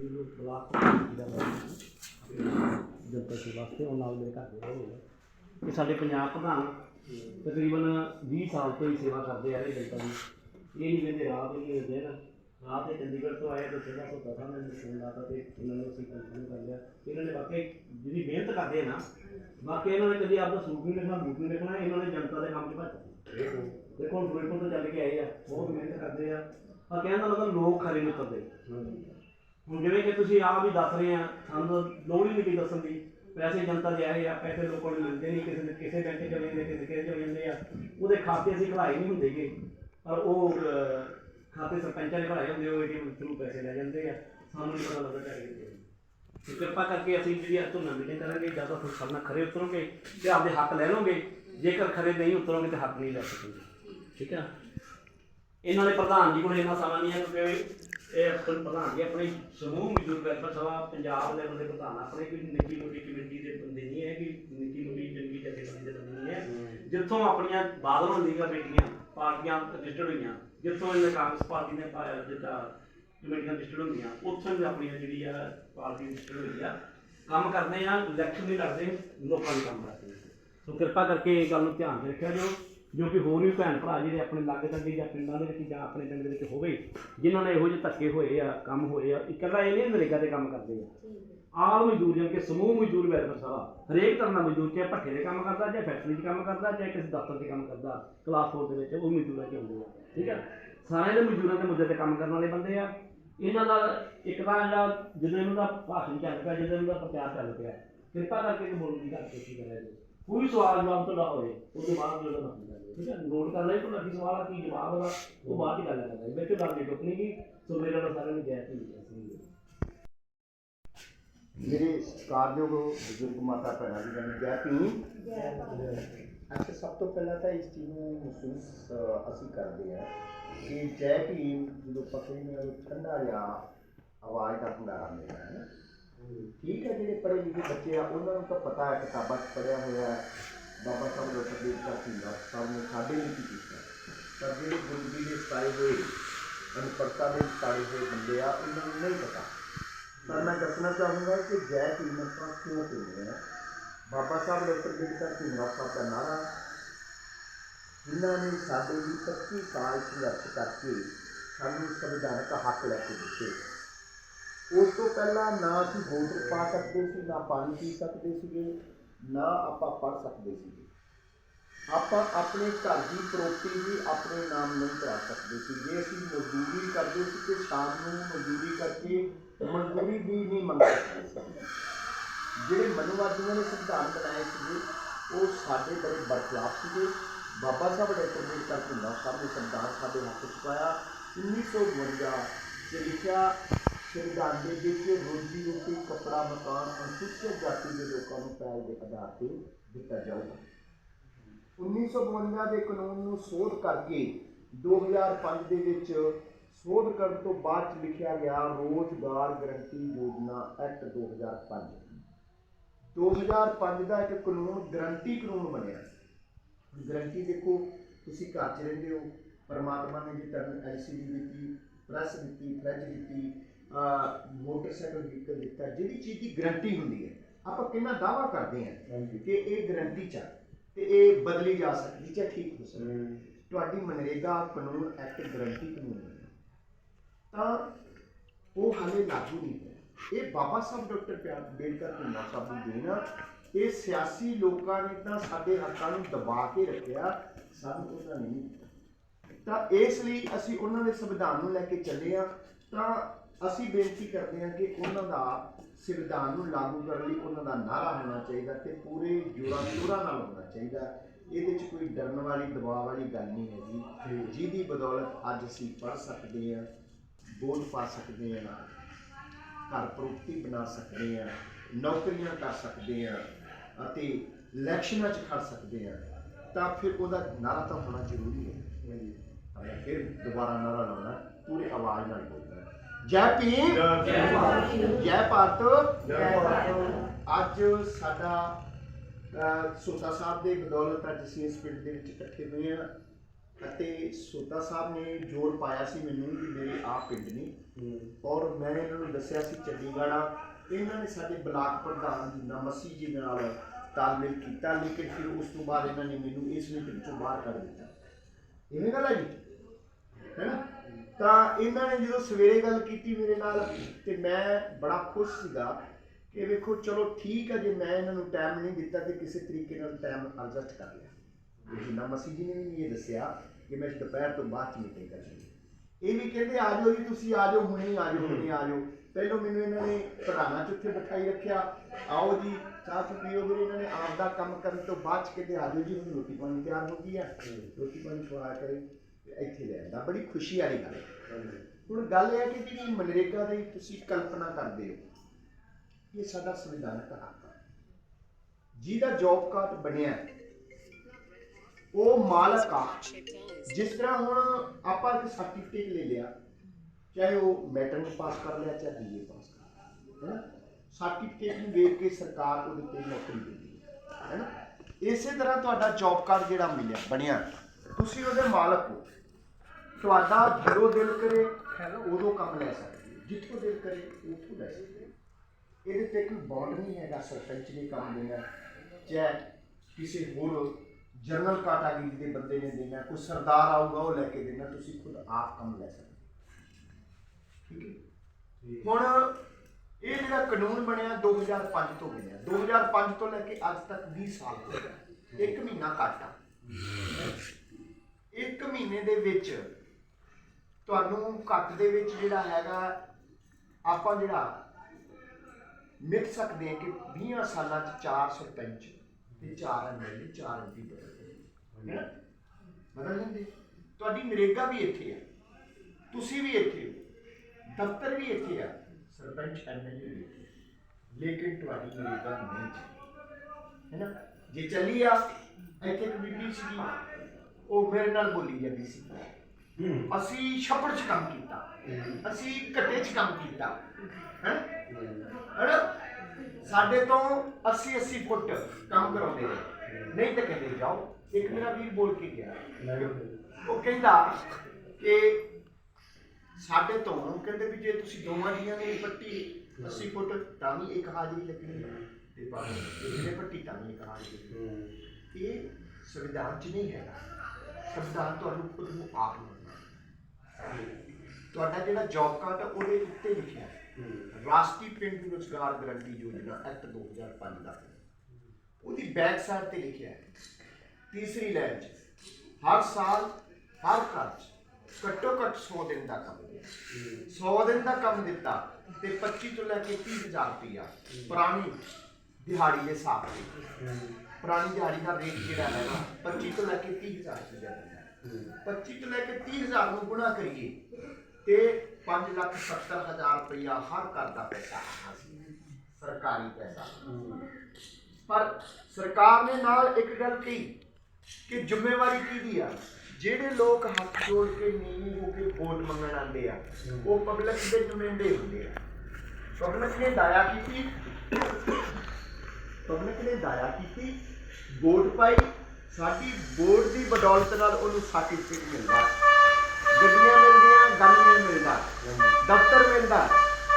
Block ਜਨਤਾ ਸੇਵਾ ਵਾਸਤੇ ਉਹ ਨਾਲ ਮੇਰੇ ਘਰ ਦੇ ਰਹੇ ਨੇ ਕਿ ਸਾਡੇ ਪੰਜਾਬ ਪ੍ਰਧਾਨ ਤਕਰੀਬਨ 20 ਸਾਲ ਤੋਂ ਹੀ ਸੇਵਾ ਕਰਦੇ ਆ ਰਹੇ ਜਨਤਾ ਦੀ। ਇਹ ਨਹੀਂ ਕਹਿੰਦੇ ਰਾਤ ਨਹੀਂ ਦਿਨ, ਰਾਤ ਇਹ ਚੰਡੀਗੜ੍ਹ ਤੋਂ ਆਏ ਤਾਂ ਸਿੱਧਾ ਤੋਂ ਤਾਂ ਮੈਨੂੰ ਫੋਨ ਲਾਤਾ ਤੇ ਇਹਨਾਂ ਨੂੰ ਅਸੀਂ ਕੰਫਰਮ ਕਰ ਲਿਆ। ਇਹਨਾਂ ਨੇ ਵਾਕਈ ਜਿਹੜੀ ਮਿਹਨਤ ਕਰਦੇ ਆ ਨਾ ਵਾਕਈ ਇਹਨਾਂ ਨੇ ਕਦੀ ਆਪਦਾ ਸੂਟ ਨਹੀਂ ਲਿਖਣਾ, ਬੂਟ ਨਹੀਂ ਲਿਖਣਾ, ਇਹਨਾਂ ਨੇ ਜਨਤਾ ਦੇ ਕੰਮ 'ਚ ਭੱਜ ਦੇਖੋ ਫਿਰੋਜ਼ਪੁਰ ਤੋਂ ਚੱਲ ਕੇ ਆਏ ਆ, ਬਹੁਤ ਮਿਹਨਤ ਕਰਦੇ ਆ। ਆ ਕਹਿਣ ਦਾ ਮਤਲਬ ਲੋਕ ਖਰੇ ਨਹੀਂ ਕਰਦੇ ਹੁਣ ਜਿਵੇਂ ਕਿ ਤੁਸੀਂ ਆਪ ਵੀ ਦੱਸ ਰਹੇ ਆ, ਸਾਨੂੰ ਲੋੜ ਹੀ ਨਹੀਂ ਕੋਈ ਦੱਸਣ ਦੀ। ਪੈਸੇ ਜਨਤਾ ਦੇ ਆਏ ਆ, ਪੈਸੇ ਲੋਕਾਂ ਨੂੰ ਮਿਲਦੇ ਨਹੀਂ, ਕਿਸੇ ਦੇ ਕਿਸੇ ਬੈਂਕ ਚਲੇ ਜਾਂਦੇ, ਕਿਸੇ ਕਿਸੇ ਚਲੇ ਜਾਂਦੇ ਆ। ਉਹਦੇ ਖਾਤੇ ਅਸੀਂ ਖੜਾਏ ਨਹੀਂ ਹੁੰਦੇਗੇ ਪਰ ਉਹ ਖਾਤੇ ਸਰਪੰਚਾਂ ਨੇ ਖੜਾਏ ਹੁੰਦੇ, ਉਹ ਏਟੀਐਮ ਥਰੂ ਪੈਸੇ ਲੈ ਜਾਂਦੇ ਆ। ਸਾਨੂੰ ਨਹੀਂ ਪਤਾ ਲੱਗਦਾ ਪੈਸੇ ਕਿਰਪਾ ਕਰਕੇ ਅਸੀਂ ਜਿਹੜੀ ਅੱਜ ਤੋਂ ਮੀਟਿੰਗ ਕਰਾਂਗੇ, ਜਾਂ ਤਾਂ ਨਾਲ ਖਰੇ ਉਤਰੋਗੇ ਤੇ ਆਪਦੇ ਹੱਕ ਲੈ ਲਓਗੇ। ਜੇਕਰ ਖਰੇ ਨਹੀਂ ਉਤਰੋਗੇ ਤੇ ਹੱਕ ਨਹੀਂ ਲੈ ਸਕੋਗੇ ਠੀਕ ਆ? ਇਹਨਾਂ ਦੇ ਪ੍ਰਧਾਨ ਜੀ ਕੋਲ ਇੰਨਾ ਸਮਾਂ ਨਹੀਂ ਹੈ, ਕਿਉਂਕਿ ਇਹ ਆਪਣੇ ਪ੍ਰਧਾਨ ਜੀ ਆਪਣੇ ਸਮੂਹ ਮਜ਼ਦੂਰ ਵੈਲਫੇਅਰ ਸਭਾ ਪੰਜਾਬ ਲੈਵਲ ਦੇ ਪ੍ਰਧਾਨ ਆਪਣੇ ਕੋਈ ਨਿੱਕੀ ਮੋਟੀ ਕਮੇਟੀ ਦੇ ਬੰਦੇ ਨਹੀਂ ਹੈ ਕਿ ਨਿੱਕੀ ਮੋਟੀ ਜੰਗੀ ਜਥੇਬੰਦੀ ਦੇ ਬੰਦੇ ਨਹੀਂ ਹੈ। ਜਿੱਥੋਂ ਆਪਣੀਆਂ ਬਾਦਲ ਹੁੰਦੀ ਕਮੇਟੀਆਂ ਪਾਰਟੀਆਂ ਰਜਿਸਟਰਡ ਹੋਈਆਂ ਜਿੱਥੋਂ ਇਹਨਾਂ ਕਾਂਗਰਸ ਪਾਰਟੀ ਨੇ ਪਾਇਆ ਜਿੱਦਾਂ ਕਮੇਟੀਆਂ ਰਜਿਸਟਰਡ ਹੁੰਦੀਆਂ ਉੱਥੋਂ ਵੀ ਆਪਣੀਆਂ ਜਿਹੜੀ ਆ ਪਾਰਟੀ ਰਜਿਸਟਰਡ ਹੋਈ ਆ। ਕੰਮ ਕਰਦੇ ਆ ਇਲੈਕਸ਼ਨ ਨਹੀਂ ਲੜਦੇ ਲੋਕਾਂ ਦੇ ਕੰਮ ਕਰਦੇ ਸੋ ਕਿਰਪਾ ਕਰਕੇ ਇਹ ਗੱਲ ਨੂੰ ਧਿਆਨ 'ਚ ਰੱਖਿਆ ਜੋ ਜੋ ਕਿ ਹੋਰ ਵੀ ਭੈਣ ਭਰਾ ਜਿਹੜੇ ਆਪਣੇ ਲਾਗੇ ਤੱਕੇ ਜਾਂ ਪਿੰਡਾਂ ਦੇ ਵਿੱਚ ਜਾਂ ਆਪਣੇ ਪਿੰਡ ਦੇ ਵਿੱਚ ਹੋਵੇ ਜਿਨ੍ਹਾਂ ਨੇ ਇਹੋ ਜਿਹੇ ਧੱਕੇ ਹੋਏ ਆ ਕੰਮ ਹੋਏ ਆ ਇਕੱਲਾ ਇਹ ਨਹੀਂ ਨਰੇਗਾ ਦੇ ਕੰਮ ਕਰਦੇ ਆ। ਆਲ ਮਜ਼ਦੂਰ ਜਾਨ ਕਿ ਸਮੂਹ ਮਜ਼ਦੂਰ ਵੈਲਫੇਅਰ ਸਭਾ ਹਰੇਕ ਤਰ੍ਹਾਂ ਦਾ ਮਜ਼ਦੂਰ ਚਾਹੇ ਭੱਠੇ ਦੇ ਕੰਮ ਕਰਦਾ ਚਾਹੇ ਫੈਕਟਰੀ 'ਚ ਕੰਮ ਕਰਦਾ ਚਾਹੇ ਕਿਸੇ ਦਫ਼ਤਰ 'ਚ ਕੰਮ ਕਰਦਾ ਕਲਾਸ 4 ਦੇ ਵਿੱਚ ਉਹ ਮਜ਼ਦੂਰਾਂ 'ਚ ਹੁੰਦੇ ਆ ਠੀਕ ਆ? ਸਾਰਿਆਂ ਦੇ ਮਜ਼ਦੂਰਾਂ ਦੇ ਮੁੱਦੇ ਤੇ ਕੰਮ ਕਰਨ ਵਾਲੇ ਬੰਦੇ ਆ। ਇਹਨਾਂ ਦਾ ਇੱਕ ਤਾਂ ਜਿਹੜਾ ਜਦੋਂ ਇਹਨਾਂ ਦਾ ਭਾਸ਼ਣ ਚੱਲ ਪਿਆ ਜਦੋਂ ਇਹਨਾਂ ਦਾ ਪ੍ਰਚਾਰ ਚੱਲ ਪਿਆ ਕਿਰਪਾ ਕਰਕੇ ਇਹ ਬੋਲਣ ਦੀ ਗੱਲ ਕੋਸ਼ਿਸ਼ ਕਰਿਆ ਜੀ ਕੋਈ ਸਵਾਲ ਜਵਾਬ ਤੁਹਾਡਾ ਹੋਵੇ ਉਹਦੇ ਬਾਅਦ ਜਿਹੜਾ ਨਾ ਠੀਕ ਹੈ ਨੋਟ ਕਰ ਲਈ ਤੁਹਾਡਾ ਕੀ ਸਵਾਲ ਆ, ਕੀ ਜਵਾਬ ਉਹਦਾ ਉਹ ਬਾਅਦ ਹੀ ਗੱਲ ਕਰਦਾ ਵਿੱਚ ਗੱਲ ਨਹੀਂ ਟੁੱਟਣੀ ਗੀ, ਸੋ ਮੇਰਾ ਨਾਲ ਸਾਰਿਆਂ ਨੂੰ ਜੈ ਭੀਮ ਮੇਰੇ ਸਤਿਕਾਰਯੋਗ ਬਜ਼ੁਰਗ ਮਾਤਾ ਭੈਣਾਂ ਜੀ ਨੂੰ ਜੈ ਭੀਮ। ਅੱਛਾ ਸਭ ਤੋਂ ਪਹਿਲਾਂ ਤਾਂ ਇਸ ਚੀਜ਼ ਨੂੰ ਮਹਿਸੂਸ ਅਸੀਂ ਕਰਦੇ ਹਾਂ ਕਿ ਜੈ ਭੀਮ ਜਦੋਂ ਪਕੜੀ ਨੂੰ ਠੰਡਾ ਜਿਹਾ ਆਵਾਜ਼ ਦਾ ਹੁੰਗਾਰਾ ਮਿਲਦਾ ਹੈ ਠੀਕ ਹੈ ਜਿਹੜੇ ਪੜ੍ਹੇ ਲਿਖੇ ਬੱਚੇ ਆ ਉਹਨਾਂ ਨੂੰ ਤਾਂ ਪਤਾ ਹੈ ਕਿਤਾਬਾਂ 'ਚ ਪੜ੍ਹਿਆ ਹੋਇਆ ਹੈ ਬਾਬਾ ਸਾਹਿਬ ਡਾਕਟਰ ਬੇਟਾ ਸਿੰਘ ਸਾਹਿਬ ਨੇ ਸਾਡੇ ਲਈ ਕੀ ਕੀਤਾ ਪਰ ਜਿਹੜੇ ਗੁਰੂ ਜੀ ਦੇ ਸਤਾਏ ਹੋਏ ਅਨਪੜਤਾ ਦੇ ਸਤਾਏ ਹੋਏ ਬੰਦੇ ਆ ਉਹਨਾਂ ਨੂੰ ਨਹੀਂ ਪਤਾ ਪਰ ਮੈਂ ਦੱਸਣਾ ਚਾਹੂੰਗਾ ਕਿ ਜੈ ਭੀਮ ਆਪਾਂ ਕਿਉਂ ਕਹਿੰਦੇ ਹਾਂ ਬਾਬਾ ਸਾਹਿਬ ਡਾਕਟਰ ਬੇਟਾ ਸਿੰਘ ਸਾਹਿਬ ਦਾ ਨਾਰਾ ਜਿਨ੍ਹਾਂ ਨੇ ਸਾਡੇ ਲਈ 25 ਸਾਲ ਸੰਘਰਸ਼ ਕਰਕੇ ਸਾਨੂੰ ਸੰਵਿਧਾਨਕ ਹੱਕ ਲੈ ਕੇ ਦਿੱਤੇ ਉਸ ਤੋਂ ਪਹਿਲਾਂ ਨਾ ਅਸੀਂ ਵੋਟ ਪਾ ਸਕਦੇ ਸੀ, ਨਾ ਪਾਣੀ ਪੀ ਸਕਦੇ ਸੀਗੇ, ਨਾ ਆਪਾਂ ਪੜ ਸਕਦੇ ਸੀਗੇ। ਆਪਾਂ ਆਪਣੇ ਘਰ ਦੀ ਪ੍ਰਾਪਰਟੀ ਵੀ ਆਪਣੇ ਨਾਮ ਨਹੀਂ ਕਰਾ ਸਕਦੇ ਸੀ ਜੇ ਅਸੀਂ ਮਜ਼ਦੂਰੀ ਕਰਦੇ ਸੀ ਤੇ ਸ਼ਾਮ ਨੂੰ ਮਜ਼ਦੂਰੀ ਕਰਕੇ ਮਜ਼ਦੂਰੀ ਵੀ ਨਹੀਂ ਮੰਗ ਸਕਦੇ ਸੀ। ਜਿਹੜੇ ਮਨੁਵਾਦੀਆਂ ਨੇ ਸੰਵਿਧਾਨ ਬਣਾਏ ਸੀਗੇ, ਉਹ ਸਾਡੇ ਬੜੇ ਬਰਖਲਾਫ ਸੀਗੇ। ਬਾਬਾ ਸਾਹਿਬ ਡਾਕਟਰ ਅੰਬੇਡਕਰ ਭੁੱਲਾ ਸਾਹਿਬ ਨੇ ਸੰਵਿਧਾਨ ਸਾਡੇ ਹੱਥ 'ਚ ਪਾਇਆ। 1952 ਚ ਲਿਖਿਆ ਸੰਵਿਧਾਨ ਦੇ ਵਿੱਚ ਰੋਜੀ ਰੋਟੀ ਕੱਪੜਾ, ਮਕਾਨ ਅਨੁਸੂਚਿਤ ਜਾਤੀ ਦੇ ਲੋਕਾਂ ਨੂੰ ਪਹਿਲ ਦੇ ਆਧਾਰ ਤੇ ਦਿੱਤਾ ਜਾਊਗਾ। 1952 ਦੇ ਕਾਨੂੰਨ ਨੂੰ ਸੋਧ ਕਰਕੇ 2005 ਦੇ ਵਿੱਚ ਸੋਧ ਕਰਨ ਤੋਂ ਬਾਅਦ ਚ ਲਿਖਿਆ ਗਿਆ ਰੋਜ਼ਗਾਰ ਗਰੰਟੀ ਯੋਜਨਾ ਐਕਟ 2005 2005 ਦਾ ਇੱਕ ਕਾਨੂੰਨ, ਗਰੰਟੀ ਕਾਨੂੰਨ ਬਣਿਆ। ਗਰੰਟੀ ਦੇਖੋ, ਤੁਸੀਂ ਘਰ 'ਚ ਰਹਿੰਦੇ ਹੋ, ਪਰਮਾਤਮਾ ਨੇ ਜੀ ਤੁਹਾਨੂੰ ਐਲਸੀਡੀ ਦਿੱਤੀ ਪ੍ਰੈਸ ਦਿੱਤੀ ਫ੍ਰਿਜ ਦਿੱਤੀ ਮੋਟਰਸਾਈਕਲ ਵਹੀਕਲ ਦਿੱਤਾ ਜਿਹੜੀ ਚੀਜ਼ ਦੀ ਗਰੰਟੀ ਹੁੰਦੀ ਹੈ। ਆਪਾਂ ਕਿੰਨਾ ਦਾਵਾ ਕਰਦੇ ਹਾਂ ਕਿ ਇਹ ਗਰੰਟੀ ਚ ਤੇ ਇਹ ਬਦਲੀ ਜਾ ਸਕਦੀ ਜਾਂ ਠੀਕ ਹੋ ਸਕਦੀ ਤੁਹਾਡੀ ਮਨਰੇਗਾ ਕਾਨੂੰਨ ਐਕਟ ਗਰੰਟੀ ਕਾਨੂੰਨ ਹੈ। ਤਾਂ ਉਹ ਹਾਲੇ ਲਾਗੂ ਨਹੀਂ ਹੋਇਆ। ਇਹ ਬਾਬਾ ਸਾਹਿਬ ਡਾਕਟਰ ਪਿਆਰ ਅੰਬੇਡਕਰ ਭੀਮਾ ਸਾਹਿਬ ਦੀ ਦੇਣ। ਇਹ ਸਿਆਸੀ ਲੋਕਾਂ ਨੇ ਤਾਂ ਸਾਡੇ ਹੱਕਾਂ ਨੂੰ ਦਬਾ ਕੇ ਰੱਖਿਆ ਸਾਨੂੰ ਉਹਨਾਂ ਨੇ ਨਹੀਂ। ਤਾਂ ਇਸ ਲਈ ਅਸੀਂ ਉਹਨਾਂ ਦੇ ਸੰਵਿਧਾਨ ਨੂੰ ਲੈ ਕੇ ਚੱਲੇ ਆ ਤਾਂ ਅਸੀਂ ਬੇਨਤੀ ਕਰਦੇ ਹਾਂ ਕਿ ਉਹਨਾਂ ਦਾ ਸੰਵਿਧਾਨ ਨੂੰ ਲਾਗੂ ਕਰਨ ਲਈ ਉਹਨਾਂ ਦਾ ਨਾਰਾ ਹੋਣਾ ਚਾਹੀਦਾ ਤੇ ਪੂਰੇ ਜੋਰਾਂ ਸ਼ੋਰਾਂ ਨਾਲ ਹੋਣਾ ਚਾਹੀਦਾ। ਇਹਦੇ 'ਚ ਕੋਈ ਡਰਨ ਵਾਲੀ ਦਬਾਅ ਵਾਲੀ ਗੱਲ ਨਹੀਂ ਹੈਗੀ। ਜਿਹਦੀ ਬਦੌਲਤ ਅੱਜ ਅਸੀਂ ਪੜ੍ਹ ਸਕਦੇ ਹਾਂ ਵੋਟ ਪਾ ਸਕਦੇ ਹਾਂ ਘਰ ਪ੍ਰੋਪਰਟੀ ਬਣਾ ਸਕਦੇ ਹਾਂ ਨੌਕਰੀਆਂ ਕਰ ਸਕਦੇ ਹਾਂ ਅਤੇ ਇਲੈਕਸ਼ਨਾਂ 'ਚ ਖੜ ਸਕਦੇ ਹਾਂ ਤਾਂ ਫਿਰ ਉਹਦਾ ਨਾਰਾ ਤਾਂ ਹੋਣਾ ਜ਼ਰੂਰੀ ਹੈ। ਤਾਂ ਫਿਰ ਦੁਬਾਰਾ ਨਾਰਾ ਲਾਉਣਾ ਪੂਰੇ ਆਵਾਜ਼ ਨਾਲ ਬੋਲਣਾ ਜੈ ਭੀਮ। ਜੈ ਭਾਰਤ। ਜੈ ਭਾਰਤ। ਜੈ ਭਾਰਤ। ਅੱਜ ਸਾਡਾ ਸੋਤਾ ਸਾਹਿਬ ਦੇ ਬਦੌਲਤ ਅੱਜ ਅਸੀਂ ਇਸ ਪਿੰਡ ਦੇ ਵਿੱਚ ਇਕੱਠੇ ਹੋਏ ਹਾਂ। ਅਤੇ ਸੋਤਾ ਸਾਹਿਬ ਨੇ ਜ਼ੋਰ ਪਾਇਆ ਸੀ ਮੈਨੂੰ ਕਿ ਮੇਰੇ ਆਹ ਪਿੰਡ ਨੇ ਹੂੰ। ਔਰ ਮੈਂ ਇਹਨਾਂ ਨੂੰ ਦੱਸਿਆ ਸੀ ਚੰਡੀਗੜ੍ਹ ਆ। ਇਹਨਾਂ ਨੇ ਸਾਡੇ ਬਲਾਕ ਪ੍ਰਧਾਨ ਜੀ ਮਸੀ ਜੀ ਨਾਲ ਤਾਲਮੇਲ ਕੀਤਾ ਲੇਕਿਨ ਫਿਰ ਉਸ ਤੋਂ ਬਾਅਦ ਇਹਨਾਂ ਨੇ ਮੈਨੂੰ ਇਸ ਮੀਟਿੰਗ ਚੋਂ ਬਾਹਰ ਕੱਢ ਦਿੱਤਾ। ਇਵੇਂ ਗੱਲ ਹੈ ਜੀ? ਤਾਂ ਇਹਨਾਂ ਨੇ ਜਦੋਂ ਸਵੇਰੇ ਗੱਲ ਕੀਤੀ ਮੇਰੇ ਨਾਲ ਤੇ ਮੈਂ ਬੜਾ ਖੁਸ਼ ਸੀਗਾ ਕਿ ਵੇਖੋ, ਚਲੋ ਠੀਕ ਹੈ ਜੇ ਮੈਂ ਇਹਨਾਂ ਨੂੰ ਟਾਈਮ ਨਹੀਂ ਦਿੱਤਾ ਤੇ ਕਿਸੇ ਤਰੀਕੇ ਨਾਲ ਟਾਈਮ ਐਡਜਸਟ ਕਰ ਲਿਆ। ਜਿੰਨਾ ਮਸੀਹ ਜੀ ਨੇ ਵੀ ਮੈਨੂੰ ਇਹ ਦੱਸਿਆ ਕਿ ਮੈਂ ਦੁਪਹਿਰ ਤੋਂ ਬਾਅਦ ਚ ਮੀਟਿੰਗ ਕਰਨੀ ਇਹ ਵੀ ਕਹਿੰਦੇ, ਆ ਜਾਓ ਜੀ ਤੁਸੀਂ, ਆ ਜਾਓ, ਹੁਣੇ ਆ ਜਾਓ, ਹੁਣੇ ਆ ਜਾਓ। ਪਹਿਲਾਂ ਮੈਨੂੰ ਇਹਨਾਂ ਨੇ ਪ੍ਰਧਾਨਾਂ ਚ ਉੱਥੇ ਬਿਠਾਈ ਰੱਖਿਆ। ਆਓ ਜੀ, ਚਾਹ ਚੁ ਪੀਓ ਫਿਰ ਇਹਨਾਂ ਨੇ ਆਪ ਦਾ ਕੰਮ ਕਰਨ ਤੋਂ ਬਾਅਦ ਚ ਕਹਿੰਦੇ, ਆ ਜਾਓ ਜੀ, ਹੁਣ ਰੋਟੀ ਪਾਣੀ ਤਿਆਰ ਹੋ ਗਈ ਹੈ ਰੋਟੀ ਪਾਣੀ ਖਵਾ ਕਰੇ ਤੇ ਇੱਥੇ ਲੈ ਆਂਦਾ ਬੜੀ ਖੁਸ਼ੀ ਵਾਲੀ ਗੱਲ ਹੈ। ਹੁਣ ਗੱਲ ਇਹ ਹੈ ਕਿ ਜਿਹੜੀ ਮਨਰੇਗਾ ਦੀ ਤੁਸੀਂ ਕਲਪਨਾ ਕਰਦੇ ਹੋ। ਇਹ ਸਾਡਾ ਸੰਵਿਧਾਨਕ ਹੱਕ ਹੈ ਜਿਹਦਾ ਜੌਬ ਕਾਰਡ ਬਣਿਆ ਉਹ ਮਾਲਕ ਆ। ਜਿਸ ਤਰ੍ਹਾਂ ਹੁਣ ਆਪਾਂ ਇੱਕ ਸਰਟੀਫਿਕੇਟ ਲੈ ਲਿਆ, ਚਾਹੇ ਉਹ ਮੈਟਰਿਕ ਪਾਸ ਕਰ ਲਿਆ, ਚਾਹੇ ਬੀਏ ਪਾਸ ਕਰ ਲਿਆ ਸਰਟੀਫਿਕੇਟ ਨੂੰ? ਵੇਖ ਕੇ ਸਰਕਾਰ ਉਹਦੇ ਤੇ ਨੌਕਰੀ ਦਿੰਦੀ ਹੈ ਹੈ ਇਸੇ ਤਰ੍ਹਾਂ ਤੁਹਾਡਾ ਜੌਬ ਕਾਰਡ ਜਿਹੜਾ ਮਿਲਿਆ, ਬਣਿਆ, ਤੁਸੀਂ ਉਹਦੇ ਮਾਲਕ ਹੋ। ਤੁਹਾਡਾ ਜਦੋਂ ਦਿਲ ਕਰੇ ਉਦੋਂ ਕੰਮ ਲੈ ਸਕਦੇ ਹੋ। ਜਿੱਥੋਂ ਦਿਲ ਕਰੇ ਉੱਥੋਂ ਲੈ ਸਕਦੇ ਹੋ। ਇਹਦੇ ਤੇ ਕੋਈ ਬੌਂਡ ਨਹੀਂ ਹੈਗਾ ਸਰਪੰਚ ਨੇ ਕੰਮ ਦੇਣਾ ਚਾਹੇ ਕਿਸੇ ਹੋਰ ਜਨਰਲ ਕੈਟਾਗਰੀ ਦੇ ਬੰਦੇ ਨੇ ਦੇਣਾ ਕੋਈ ਸਰਦਾਰ ਆਊਗਾ ਉਹ ਲੈ ਕੇ ਦੇਣਾ ਤੁਸੀਂ ਖੁਦ ਆਪ ਕੰਮ ਲੈ ਸਕਦੇ। ਠੀਕ ਹੈ? ਹੁਣ ਇਹ ਜਿਹੜਾ ਕਾਨੂੰਨ ਬਣਿਆ 2005 ਤੋਂ ਬਣਿਆ 2005 ਤੋਂ ਲੈ ਕੇ ਅੱਜ ਤੱਕ 20 ਸਾਲ ਹੋ ਗਏ। ਇੱਕ ਮਹੀਨਾ ਆ। ਇੱਕ ਮਹੀਨੇ ਦੇ ਵਿੱਚ ਤੁਹਾਨੂੰ ਘੱਟ ਦੇ ਵਿੱਚ ਜਿਹੜਾ ਹੈਗਾ, ਆਪਾਂ ਜਿਹੜਾ ਮਿਲ ਸਕਦੇ ਹਾਂ ਕਿ 20 ਸਾਲਾਂ ਚ 4 ਸਰਪੰਚ ਤੇ 4 ਐਮਐਲਏ 4 ਐਮਪੀ ਬਦਲਦੇ ਹੈ ਬਦਲ ਜਾਂਦੇ ਤੁਹਾਡੀ ਨਰੇਗਾ ਵੀ ਇੱਥੇ ਹੈ ਤੁਸੀਂ ਵੀ ਇੱਥੇ ਹੋ। ਦਫ਼ਤਰ ਵੀ ਇੱਥੇ ਆ। ਸਰਪੰਚ ਐਮਐਲਏ ਵੀ ਇੱਥੇ ਲੇਕਿਨ ਤੁਹਾਡੀ ਨਰੇਗਾ ਨਹੀਂ ਹੈ ਨਾ? ਜੇ ਚੱਲੀ ਆ, ਇੱਥੇ ਇੱਕ ਬੀਬੀ ਸੀ ਉਹ ਮੇਰੇ ਨਾਲ ਬੋਲੀ ਜਾਂਦੀ ਸੀ। ਅਸੀਂ ਛੱਪੜ 'ਚ ਕੰਮ ਕੀਤਾ। ਅਸੀਂ ਘੱਟੇ 'ਚ ਕੰਮ ਕੀਤਾ। ਹੈ? ਹੈਨਾ ਸਾਡੇ ਤੋਂ 80 80 ਫੁੱਟ ਕੰਮ ਕਰਾਉਂਦੇ ਰਹੇ ਨਹੀਂ ਤਾਂ ਕਹਿੰਦੇ ਜਾਓ। ਇੱਕ ਮੇਰਾ ਵੀਰ ਬੋਲ ਕੇ ਗਿਆ। ਉਹ ਕਹਿੰਦਾ ਕਿ ਸਾਡੇ ਤੋਂ ਕਹਿੰਦੇ ਵੀ ਜੇ ਤੁਸੀਂ ਦੋਵਾਂ ਜੀਆਂ ਨੇ ਪੱਟੀ 80 ਫੁੱਟ ਤਾਂ ਵੀ ਇੱਕ ਹਾਜ਼ਰੀ ਲੱਗਣੀ ਤੇ ਪਰ ਜਿਹੜੇ ਪੱਟੀ ਤਾਂ ਵੀ ਇੱਕ ਹਾਜ਼ਰੀ। ਇਹ ਸੰਵਿਧਾਨ 'ਚ ਨਹੀਂ ਹੈਗਾ। ਸੰਵਿਧਾਨ ਤੁਹਾਨੂੰ ਖੁਦ ਨੂੰ ਆਪ ਹੈ। ਤੁਹਾਡਾ ਜਿਹੜਾ ਜੌਬ ਕਾਰਡ ਉਹਦੇ ਉੱਤੇ ਲਿਖਿਆ ਰਾਸ਼ਟਰੀ ਪਿੰਡ ਰੁਜ਼ਗਾਰ ਗਰੰਟੀ ਯੋਜਨਾ ਐਕਟ 2005 ਦਾ। ਉਹਦੀ ਬੈਕ ਸਾਈਡ ਤੇ ਲਿਖਿਆ ਤੀਸਰੀ ਲਾਈਨ 'ਚ, ਹਰ ਸਾਲ, ਹਰ ਘਰ ਘੱਟੋ ਘੱਟ 100 ਦਿਨ ਦਾ ਕੰਮ ਦਿਆ 100 ਦਿਨ ਦਾ ਕੰਮ ਦਿੱਤਾ ਤੇ 25 ਤੋਂ ਲੈ ਕੇ 30000 ਰੁਪਇਆ ਪੁਰਾਣੀ ਦਿਹਾੜੀ ਦੇ ਹਿਸਾਬ ਤੇ ਪੁਰਾਣੀ ਦਿਹਾੜੀ ਦਾ ਰੇਟ ਜਿਹੜਾ ਹੈਗਾ 25 ਤੋਂ ਲੈ ਕੇ 30000 ਰੁਪਇਆ 25 ਤੋਂ ਲੈ ਕੇ 30000 ਨੂੰ ਗੁਣਾ ਕਰੀਏ ਤੇ 5 ਲੱਖ 70 ਹਜ਼ਾਰ ਰੁਪਇਆ ਹਰ ਘਰ ਦਾ ਪੈਸਾ ਸਰਕਾਰੀ ਪੈਸਾ। ਪਰ ਸਰਕਾਰ ਨੇ ਨਾਲ ਇੱਕ ਗੱਲ ਕਹੀ ਕਿ ਜ਼ਿੰਮੇਵਾਰੀ ਕਿਹਦੀ ਆ? ਜਿਹੜੇ ਲੋਕ ਹੱਥ ਜੋੜ ਕੇ ਨੀਵੀਂ ਹੋ ਕੇ ਵੋਟ ਮੰਗਣ ਆਉਂਦੇ ਆ, ਉਹ ਪਬਲਿਕ ਦੇ ਨੁਮਾਇੰਦੇ ਹੁੰਦੇ ਆ। ਪਬਲਿਕ ਨੇ ਦਾਇਆ ਕੀਤੀ ਪਬਲਿਕ ਨੇ ਦਾਇਆ ਕੀਤੀ, ਵੋਟ ਪਾਈ ਸਾਡੀ ਬੋਰਡ ਦੀ ਬਦੌਲਤ ਨਾਲ ਉਹਨੂੰ ਸਰਟੀਫਿਕੇਟ ਮਿਲਦਾ। ਗੱਡੀਆਂ ਮਿਲਦੀਆਂ ਗਨਮੈਨ ਮਿਲਦਾ, ਦਫ਼ਤਰ ਮਿਲਦਾ,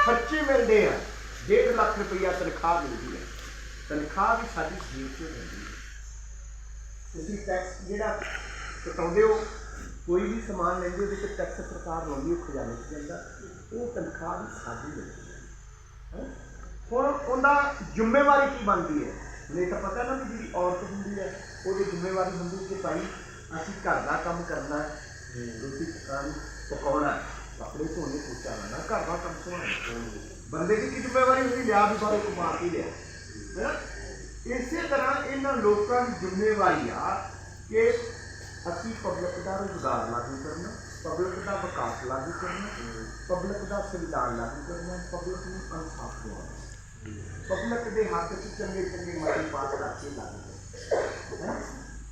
ਖਰਚੇ ਮਿਲਦੇ ਆ। 1.5 ਲੱਖ ਰੁਪਈਆ ਤਨਖਾਹ ਮਿਲਦੀ ਹੈ ਤਨਖਾਹ ਵੀ ਸਾਡੀ ਜੇਬ ਤੋਂ ਮਿਲਦੀ ਹੈ ਤੁਸੀਂ ਟੈਕਸ ਜਿਹੜਾ ਕਟਾਉਂਦੇ ਹੋ, ਕੋਈ ਵੀ ਸਮਾਨ ਲੈਂਦੇ ਹੋ ਤੇ ਟੈਕਸ ਸਰਕਾਰ ਲਾਉਂਦੀ ਹੈ, ਖਜ਼ਾਨੇ 'ਚ ਜਾਂਦਾ, ਉਹ ਤਨਖਾਹ ਵੀ ਸਾਡੀ ਮਿਲਦੀ ਹੈ? ਹੁਣ ਉਹਦਾ ਜ਼ਿੰਮੇਵਾਰੀ ਕੀ ਬਣਦੀ ਹੈ? ਨਹੀਂ ਤਾਂ ਪਤਾ ਨਾ ਵੀ ਜਿਹੜੀ ਔਰਤ ਹੁੰਦੀ ਹੈ ਉਹਦੀ ਜ਼ਿੰਮੇਵਾਰੀ ਹੁੰਦੀ ਕਿ ਭਾਈ ਅਸੀਂ ਘਰ ਦਾ ਕੰਮ ਕਰਨਾ ਹੈ ਰੋਟੀ ਪਕਾਉਣੀ ਪਕਾਉਣਾ ਕੱਪੜੇ ਧੋਣੇ ਪੋਚਾ ਲਾਉਣਾ ਘਰ ਦਾ ਕੰਮ ਸੋਹਣਾ ਬੰਦੇ ਦੀ ਕੀ ਜ਼ਿੰਮੇਵਾਰੀ ਹੁੰਦੀ? ਲਿਆ ਵੀ ਬਾਰੇ ਕਮਾ ਕੇ ਲਿਆ। ਹੈਨਾ? ਇਸੇ ਤਰ੍ਹਾਂ ਇਹਨਾਂ ਲੋਕਾਂ ਦੀ ਜ਼ਿੰਮੇਵਾਰੀ ਆ ਕਿ ਅਸੀਂ ਪਬਲਿਕ ਦਾ ਰੁਜ਼ਗਾਰ ਲਾਗੂ ਕਰਨਾ ਪਬਲਿਕ ਦਾ ਵਿਕਾਸ ਲਾਗੂ ਕਰਨਾ ਪਬਲਿਕ ਦਾ ਸੰਵਿਧਾਨ ਲਾਗੂ ਕਰਨਾ ਪਬਲਿਕ ਨੂੰ ਇਨਸਾਫ ਦਿਵਾਉਣਾ ਪਬਲਿਕ ਦੇ ਹੱਕ 'ਚ ਚੰਗੇ ਚੰਗੇ ਮਤੇ ਪਾਸ ਕਰਕੇ ਲਾਗੂ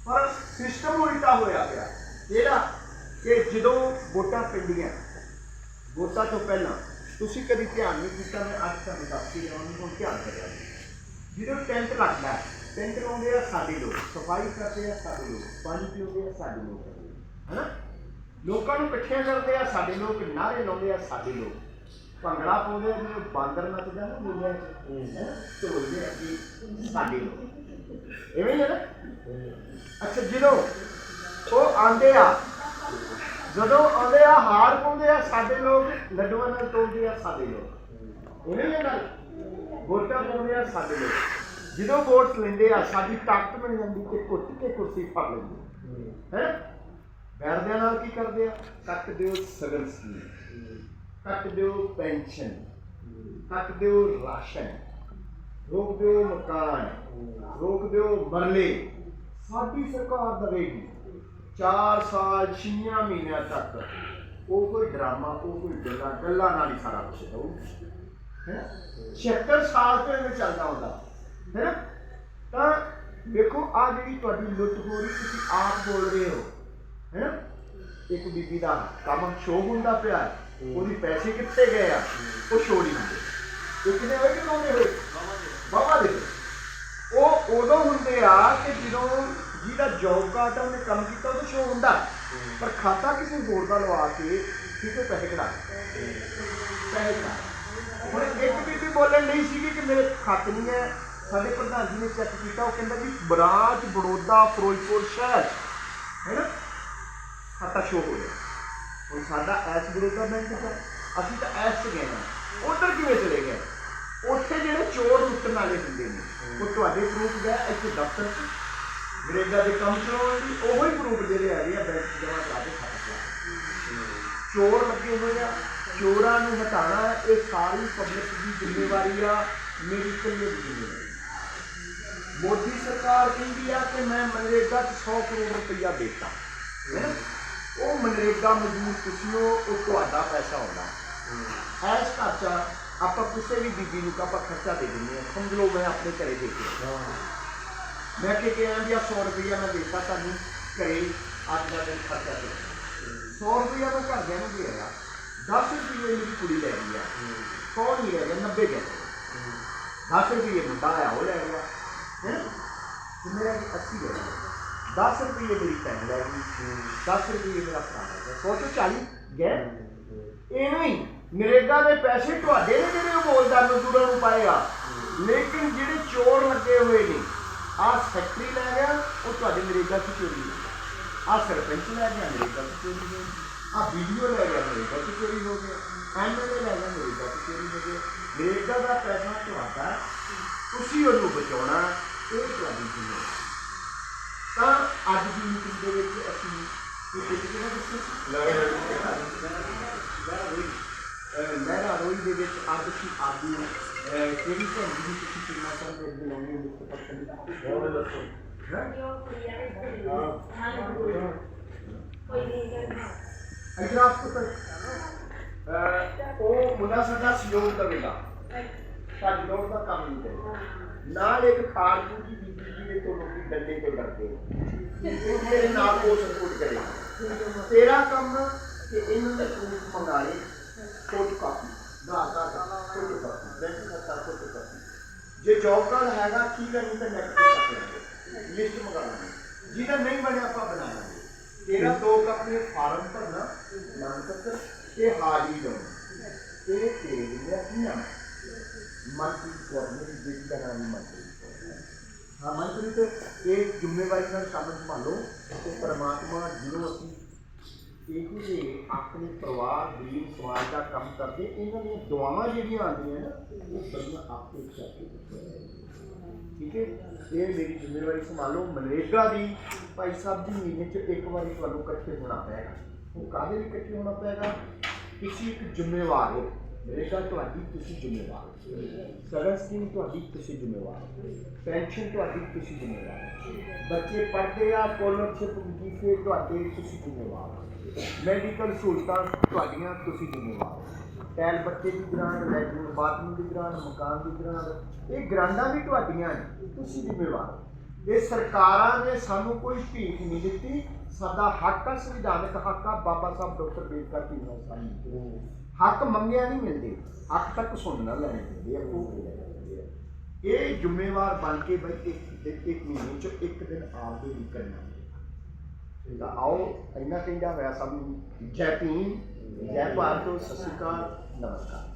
ਪਰ ਸਿਸਟਮ ਉਲਟਾ ਹੋਇਆ ਪਿਆ ਜਿਹੜਾ ਕਿ ਜਦੋਂ ਵੋਟਾਂ ਪੈਂਦੀਆਂ ਵੋਟਾਂ ਤੋਂ ਪਹਿਲਾਂ ਤੁਸੀਂ ਕਦੀ ਧਿਆਨ ਨਹੀਂ ਕੀਤਾ ਮੈਂ ਅੱਜ ਤੁਹਾਨੂੰ ਦੱਸ ਕੇ ਜਾਵਾਂਗਾ ਹੁਣ ਧਿਆਨ ਕਰਿਆ ਜਦੋਂ ਟੈਂਟ ਲੱਗਦਾ ਟੈਂਟ ਲਾਉਂਦੇ ਆ ਸਾਡੇ ਲੋਕ ਸਫ਼ਾਈ ਕਰਦੇ ਆ ਸਾਡੇ ਲੋਕ ਪਾਣੀ ਪੀਉਂਦੇ ਆ ਸਾਡੇ ਲੋਕ ਹੈਨਾ ਲੋਕਾਂ ਨੂੰ ਇਕੱਠਿਆਂ ਕਰਦੇ ਆ ਸਾਡੇ ਲੋਕ ਨਾਰੇ ਲਾਉਂਦੇ ਆ ਸਾਡੇ ਲੋਕ ਭੰਗੜਾ ਪਾਉਂਦੇ ਜਿਵੇਂ ਬਾਂਦਰ ਨੱਚਦਾ ਨਾ ਮੇਲਿਆਂ 'ਚ ਹੈਨਾ ਢੋਲਦੇ ਆ ਕਿ ਸਾਡੇ ਲੋਕ ਇਵੇਂ ਹੀ ਹੈ ਨਾ? ਅੱਛਾ ਜਦੋਂ ਉਹ ਆਂਦੇ ਆ ਜਦੋਂ ਆਉਂਦੇ ਆ ਹਾਰ ਪਾਉਂਦੇ ਆ ਸਾਡੇ ਲੋਕ ਲੱਡੂਆਂ ਨਾਲ ਤੋਲਦੇ ਆ ਸਾਡੇ ਲੋਕ। ਇਵੇਂ ਹੀ ਹੈ ਗੱਲ? ਵੋਟਾਂ ਪਾਉਂਦੇ ਆ ਸਾਡੇ ਲੋਕ। ਜਦੋਂ ਵੋਟ ਲੈਂਦੇ ਆ ਸਾਡੀ ਤਾਕਤ ਬਣ ਜਾਂਦੀ ਤੇ ਕੁੱਟ ਕੇ ਕੁਰਸੀ ਫੜ ਲੈਂਦੇ ਹੈ। ਬੈਰਦਿਆਂ ਨਾਲ ਕੀ ਕਰਦੇ ਆ? ਕੱਟ ਦਿਓ ਸਗਨ ਸਕੀਮ ਕੱਟ ਦਿਓ ਪੈਨਸ਼ਨ ਕੱਟ ਦਿਓ ਰਾਸ਼ਨ ਰੋਕ ਦਿਓ ਮਕਾਨ ਰੋਕ ਦਿਓ ਮਰਲੇ ਸਾਡੀ ਸਰਕਾਰ ਦਵੇਗੀ 4 ਸਾਲ 6 ਮਹੀਨਿਆਂ ਤੱਕ ਉਹ ਕੋਈ ਡਰਾਮਾ ਉਹ ਕੋਈ ਗੱਲਾਂ ਗੱਲਾਂ ਨਾਲ ਹੀ ਸਾਰਾ ਕੁਝ ਦਊ ਹੈ 76 ਸਾਲ ਤੋਂ ਇਹ ਚੱਲਦਾ ਹੁੰਦਾ ਹੈ ਤਾਂ ਵੇਖੋ ਆ ਜਿਹੜੀ ਤੁਹਾਡੀ ਲੁੱਟ ਹੋ ਰਹੀ ਤੁਸੀਂ ਆਪ ਬੋਲ ਰਹੇ ਹੋ ਹੈ ਇੱਕ ਬੀਬੀ ਦਾ ਕੰਮ ਸ਼ੋਅ ਹੁੰਦਾ ਪਿਆ ਉਹਦੀ ਪੈਸੇ ਕਿੱਥੇ ਗਏ ਆ? ਉਹ ਸ਼ੋਅ ਨਹੀਂ ਹੁੰਦੇ। ਇੱਕ ਨੇ ਹੋਏ ਕਿ ਦੋਨੇ ਹੋਏ? ਬਾਬਾ ਦੇ ਉਹ ਉਦੋਂ ਹੁੰਦੇ ਆ ਕਿ ਜਦੋਂ ਜਿਹਦਾ ਜੌਬ ਕਾਰਡ ਆ ਉਹਨੇ ਕੰਮ ਕੀਤਾ ਉਹਦਾ ਸ਼ੋਅ ਹੁੰਦਾ। ਪਰ ਖਾਤਾ ਕਿਸੇ ਹੋਰ ਦਾ ਲਵਾ ਕੇ ਕਿਤੇ ਪੈਸੇ ਕਢਾ ਪੈਸੇ ਕਢਾ ਹੁਣ ਇੱਕ ਬੀਬੀ ਬੋਲਣ ਨਹੀਂ ਸੀਗੀ ਕਿ ਮੇਰੇ ਖੱਤ ਨਹੀਂ ਹੈ। ਸਾਡੇ ਪ੍ਰਧਾਨ ਜੀ ਨੇ ਚੈੱਕ ਕੀਤਾ ਉਹ ਕਹਿੰਦਾ ਵੀ ਬਰਾਜ ਬੜੋਦਾ ਫਿਰੋਜ਼ਪੁਰ ਸ਼ਹਿਰ ਹੈ ਨਾ? ਖਾਤਾ ਸ਼ੋਅ ਹੋ ਗਿਆ। ਹੁਣ ਸਾਡਾ ਐਸ ਬੜੋਦਾ ਬੈਂਕ ਚ ਅਸੀਂ ਤਾਂ ਐਸ ਚ ਗਏ ਹਾਂ। ਉਧਰ ਕਿਵੇਂ ਚਲੇ ਗਏ? ਉੱਥੇ ਜਿਹੜੇ ਚੋਰ ਲੁੱਟਣ ਵਾਲੇ ਹੁੰਦੇ ਨੇ, ਉਹ ਤੁਹਾਡੇ ਪ੍ਰੂਫ ਗਏ ਇੱਥੇ ਦਫ਼ਤਰ ਚ ਨਰੇਗਾ ਦੇ ਕੰਮ ਚਲਾਉਣ ਦੀ ਉਹੋ ਹੀ ਪ੍ਰੂਫ ਜਿਹੜੇ ਹੈਗੇ ਆ, ਬੈਂਕ ਜਮਾ ਕਰਾ ਕੇ ਖਾਤਾ ਚੋਰ ਲੱਗੇ ਹੋਏ ਆ, ਚੋਰਾਂ ਨੂੰ ਹਟਾਉਣਾ ਇਹ ਸਾਰੀ ਪਬਲਿਕ ਦੀ ਜ਼ਿੰਮੇਵਾਰੀ ਆ, ਮੇਰੀ ਇਕੱਲੇ ਦੀ ਜ਼ਿੰਮੇਵਾਰੀ। ਮੋਦੀ ਸਰਕਾਰ ਕਹਿੰਦੀ ਆ ਕਿ ਮੈਂ ਮਨਰੇਗਾ 'ਚ 100 ਕਰੋੜ ਰੁਪਈਆ ਦੇਤਾ। ਹੈ ਉਹ ਮਨਰੇਗਾ ਮਜ਼ਦੂਰ ਤੁਸੀਂ ਹੋ ਉਹ ਤੁਹਾਡਾ ਪੈਸਾ ਆਉਂਦਾ ਐਸ ਖਰਚਾ ਆਪਾਂ ਕਿਸੇ ਵੀ ਬੀਬੀ ਨੂੰ ਆਪਾਂ ਖਰਚਾ ਦੇ ਦਿੰਦੇ ਆ ਸਮਝ ਲਓ ਮੈਂ ਆਪਣੇ ਘਰੇ ਦੇ ਕੇ ਮੈਂ ਕਿ ਕਿ ਆਂ ਵੀ 100 ਰੁਪਈਆ ਮੈਂ ਦੇਤਾ ਤੁਹਾਨੂੰ ਘਰੇ ਅੱਜ ਦਾ ਦਿਨ ਖਰਚਾ ਦੇ 100 ਰੁਪਈਆ ਮੈਂ ਘਰਦਿਆਂ ਨੂੰ ਦੇ ਰਿਹਾ 10 ਰੁਪਈਏ ਮੇਰੀ ਕੁੜੀ ਲੈ ਗਈ ਆ। 100 ਨਹੀਂ ਲੈ ਗਿਆ 90 ਗਿਆ 10 ਰੁਪਈਏ ਮੁੰਡਾ ਆਇਆ ਉਹ ਲੈ ਗਿਆ। ਹੈ? ਤੇ ਮੇਰਾ ਕੀ 80 ਲੈ ਗਿਆ 10 ਰੁਪਈਏ ਮੇਰੀ ਭੈਣ ਲੈ ਗਈ 10 ਰੁਪਈਏ ਮੇਰਾ ਭਰਾ ਲੈ ਸੋਚੋ 40 ਗਏ ਐਵੇਂ ਹੀ ਨਰੇਗਾ ਦੇ ਪੈਸੇ ਤੁਹਾਡੇ ਨੇ ਜਿਹੜੇ ਉਹ ਬੋਲਦਾ ਮਜ਼ਦੂਰਾਂ ਨੂੰ ਪਾਏ ਆ ਲੇਕਿਨ ਜਿਹੜੇ ਚੋਰ ਲੱਗੇ ਹੋਏ ਨੇ ਆਹ ਫੈਕਟਰੀ ਲੈ ਗਿਆ ਉਹ ਤੁਹਾਡੇ ਨਰੇਗਾ ਚ ਚੋਰੀ ਹੋ ਗਿਆ ਆਹ ਸਰਪੰਚ ਲੈ ਗਿਆ ਨਰੇਗਾ ਚ ਚੋਰੀ ਹੋ ਗਈ ਆਹ ਵੀਡੀਓ ਲੈ ਗਿਆ ਨਰੇਗਾ ਚ ਚੋਰੀ ਹੋ ਗਿਆ ਐਮਐਲਏ ਲੈ ਗਿਆ ਨਰੇਗਾ ਚ ਚੋਰੀ ਹੋ ਗਿਆ ਨਰੇਗਾ ਦਾ ਪੈਸਾ ਤੁਹਾਡਾ ਤੁਸੀਂ ਉਹਨੂੰ ਬਚਾਉਣਾ ਇਹ ਤੁਹਾਡੀ ਜ਼ਿੰਮੇਵਾਰੀ ਅੱਜ ਦੀ ਮੀਟਿੰਗ ਦੇ ਵਿੱਚ ਅਸੀਂ ਇਹ ਕੁਝ ਕਿਹਨਾਂ ਦੱਸਿਆ ਸੀ ਲਹਿਰਾ ਰੋਈ ਦੇ ਵਿੱਚ ਅੱਜ ਅਸੀਂ ਆਦੂ ਅਹ, ਕਿਹੜੀ ਧਰਮ ਦੀ ਤੁਸੀਂ ਕਿੰਨਾ ਕਰਦੇ ਬਣਾਉਣੀ ਮੁਕਤ ਪਰਸਨ ਦਾ ਹੋਰ ਦੱਸੋ ਅਗਰ ਆਪ ਕੋ ਉਹ ਮੁੰਡਾ ਸਾਡਾ ਸਹਿਯੋਗ ਕਰੇਗਾ ਸਾਡੀ ਲੋੜ ਦਾ ਕੰਮ ਨਹੀਂ ਕਰੇਗਾ ਨਾਲ ਇੱਕ ਖਾਲਪੂ ਦੀ ਬੀਬੀ ਜੀ ਦੇ ਤੋਂ ਲੋਕੀ ਡੰਡੇ ਤੋਂ ਡਰਦੇ ਨੇ ਉਹ ਤੇਰੇ ਨਾਲ ਉਹ ਸਪੋਰਟ ਕਰੇਗਾ ਤੇਰਾ ਕੰਮ ਕਿ ਇਹਨਾਂ ਦਾ ਪ੍ਰੂਫ ਮੰਗਾ ਲੈ। ਫੋਟੋ ਕਾਪੀ ਦਾ ਦਾ ਫੋਟੋ ਕਾਪੀ, ਬੈਂਕ ਖਾਤਾ ਫੋਟੋ ਕਾਪੀ। ਜੇ ਜੌਬ ਕਾਰਡ ਹੈਗਾ, ਠੀਕ ਹੈ, ਨਹੀਂ ਤਾਂ ਨੈਟ ਤੇ ਚੱਕ ਲਾਂਗੇ ਲਿਸਟ ਮੰਗਾ ਲਾਂਗੇ। ਜਿਹਦਾ ਨਹੀਂ ਬਣਿਆ, ਆਪਾਂ ਬਣਾ ਲਾਂਗੇ। ਤੇਰਾ ਦੋ ਆਪਣੇ ਫਾਰਮ ਭਰਨਾ ਨਾਮ ਤੇ ਹਾਜ਼ਰੀ ਲਾਉਣੀ ਇਹ ਤੇਰੇ ਲਈ ਕੀ ਨਾਮ ਮੰਤਰੀ ਕੋਆਰਡੀਨੇਟਰ ਜਿਹੜੀ ਦਾ ਨਾਮ ਹੀ ਮੰਤਰੀ ਕੌਰ ਹੈ। ਹਾਂ ਮੰਤਰੀ ਇਹ ਜ਼ਿੰਮੇਵਾਰੀ ਨਾਲ ਕੰਮ ਸੰਭਾਲੋ ਤੇ ਪਰਮਾਤਮਾ, ਜਿਹਨੂੰ ਅਸੀਂ ਇਹੋ ਜਿਹੇ ਆਪਣੇ ਪਰਿਵਾਰ ਦੀ ਸਮਾਜ ਦਾ ਕੰਮ ਕਰਦੇ, ਇਹਨਾਂ ਦੀਆਂ ਦੁਆਵਾਂ ਜਿਹੜੀਆਂ ਆਉਂਦੀਆਂ ਨਾ, ਉਹ ਬੜੀਆਂ ਆਪੇ ਚੱਕੇ ਠੀਕ ਹੈ? ਇਹ ਮੇਰੀ ਜ਼ਿੰਮੇਵਾਰੀ ਸੰਭਾਲੋ। ਮਨਰੇਗਾ ਦੀ ਭਾਈ ਸਾਹਿਬ ਦੀ ਮਹੀਨੇ 'ਚ ਇੱਕ ਵਾਰੀ ਤੁਹਾਨੂੰ ਇਕੱਠੇ ਹੋਣਾ ਪਏਗਾ। ਉਹ ਕਾਹਦੇ ਲਈ ਇਕੱਠੇ ਹੋਣਾ ਪਏਗਾ? ਕਿਸੇ ਇੱਕ ਜ਼ਿੰਮੇਵਾਰ ਹੋ। ਮਨਰੇਗਾ ਤੁਹਾਡੀ ਤੁਸੀਂ ਜ਼ਿੰਮੇਵਾਰ ਹੋ। ਸਕੀਮ ਤੁਹਾਡੀ ਤੁਸੀਂ ਜ਼ਿੰਮੇਵਾਰ ਪੈਨਸ਼ਨ ਤੁਹਾਡੀ ਤੁਸੀਂ ਜ਼ਿੰਮੇਵਾਰ ਬੱਚੇ ਪੜ੍ਹਦੇ ਆ ਸਕਾਲਰਸ਼ਿਪ ਵਜੀਫੇ ਤੁਹਾਡੇ ਤੁਸੀਂ ਜ਼ਿੰਮੇਵਾਰ ਮੈਡੀਕਲ ਸਹੂਲਤਾਂ ਤੁਹਾਡੀਆਂ ਤੁਸੀਂ ਜ਼ਿੰਮੇਵਾਰ ਟੈਲ ਬੱਚੇ ਦੀ ਗ੍ਰਾਂਟ ਰੈਗੂਲਰ ਬਾਥਰੂਮ ਦੀ ਗ੍ਰਾਂਟ, ਮਕਾਨ ਦੀ ਗ੍ਰਾਂਟ, ਇਹ ਗ੍ਰਾਂਟਾਂ ਵੀ ਤੁਹਾਡੀਆਂ ਨੇ, ਤੁਸੀਂ ਜ਼ਿੰਮੇਵਾਰ ਇਹ ਸਰਕਾਰਾਂ ਨੇ ਸਾਨੂੰ ਕੋਈ ਭੀਖ ਨਹੀਂ ਦਿੱਤੀ। ਸਾਡਾ ਹੱਕ ਆ, ਸੰਵਿਧਾਨਕ ਹੱਕ ਆ। ਬਾਬਾ ਸਾਹਿਬ ਡਾਕਟਰ ਬੇਦਕਰ ਜੀ ਨੇ ਸਾਨੂੰ ਹੱਕ ਮੰਗਿਆ ਨਹੀਂ ਮਿਲਦੇ, ਹੱਕ ਤੱਕ ਸੁਣਨਾ ਲੈਣੇ ਪੈਂਦੇ ਆ, ਉਹ ਲੈਣੇ ਪੈਂਦੇ ਆ। ਇਹ ਜ਼ਿੰਮੇਵਾਰ ਬਣ ਕੇ ਬਈ ਇੱਕ ਇੱਕ- ਇੱਕ ਮਹੀਨੇ ਚ ਇੱਕ ਦਿਨ ਆਪਦੇ ਲਈ ਕਰਨਾ ਤਾਂ ਆਓ, ਇੰਨਾ ਕਹਿੰਦਾ ਹੋਇਆ ਸਭ ਨੂੰ। ਜੈ ਭੀਮ, ਜੈ ਭਾਰਤ, ਸਤਿ ਸ਼੍ਰੀ ਅਕਾਲ, ਨਮਸਕਾਰ।